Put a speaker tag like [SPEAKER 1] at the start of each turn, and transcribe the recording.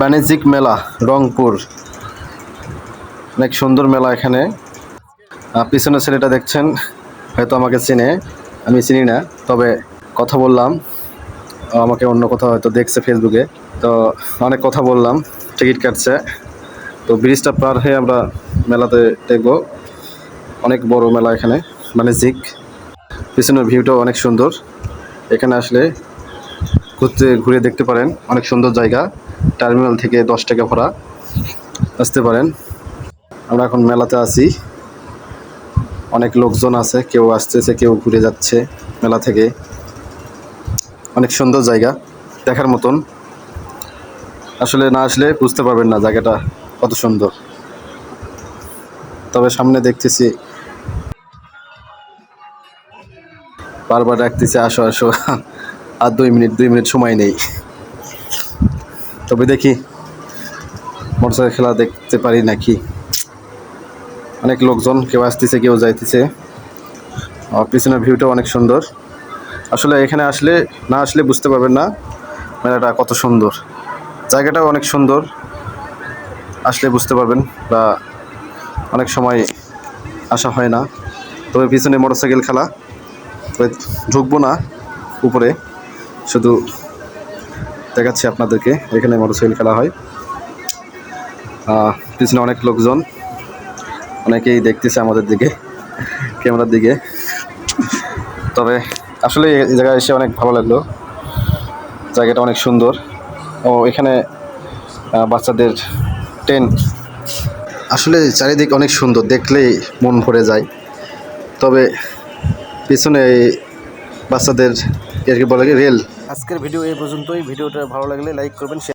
[SPEAKER 1] বাণিজ্যিক মেলা, রংপুর। অনেক সুন্দর মেলা এখানে। পিছনের ছেলেটা দেখছেন, হয়তো আমাকে চিনে। আমি চিনি না, তবে কথা বললাম। আমাকে অন্য কোথাও হয়তো দেখছে ফেসবুকে তো অনেক কথা বললাম, টিকিট কাটছে। তো ব্রিজটা পার হয়ে আমরা মেলাতে দেখব। অনেক বড় মেলা এখানে, বাণিজ্যিক। পিছনের ভিউটাও অনেক সুন্দর। এখানে আসলে ঘুরতে, ঘুরে দেখতে পারেন। অনেক সুন্দর জায়গা। টার্মিনাল থেকে দশ টাকা ভাড়া আসতে পারেন। আমরা এখন মেলাতে আছি। অনেক লোকজন আছে, কেউ আসতেছে, কেউ ঘুরে যাচ্ছে মেলা থেকে। অনেক সুন্দর জায়গা, দেখার মতন। আসলে না আসলে বুঝতে পারবেন না জায়গাটা কত সুন্দর। তবে সামনে দেখতেছি। বারবার ডাকতেছে, আসো আসো। আর দুই মিনিট দুই মিনিট সময় নেই। তবে দেখি। মোটরসাইকেল খেলা দেখতে পারি নাকি? অনেক লোকজন, কেউ আসতেছে, কেউ যাইতেছে। পিছনের ভিউটা অনেক সুন্দর। আসলে এখানে আসলে, না আসলে বুঝতে পারবেন না মেলাটা কত সুন্দর। জায়গাটাও অনেক সুন্দর। আসলে বুঝতে পারবেন বা অনেক সময় আসা হয় না। তবে পিছনে মোটরসাইকেল খেলা। তবে ঢুকবো না উপরে। শুধু দেখাচ্ছি আপনাদেরকে। এখানে মোটরসাইকেল খেলা হয়। পিছনে অনেক লোকজন। অনেকেই দেখতেছে আমাদের দিকে, ক্যামেরার দিকে। তবে আসলে এই জায়গায় এসে অনেক ভালো লাগল। জায়গাটা অনেক সুন্দর। ও এখানে বাচ্চাদের টেন্ট। আসলে চারিদিক অনেক সুন্দর, দেখলেই মন ভরে যায়। তবে পিছনে বাচ্চাদের বলা বলে রেল।
[SPEAKER 2] আজকের ভিডিও এই পর্যন্তই। ভিডিওটা ভালো লাগলে লাইক করবেন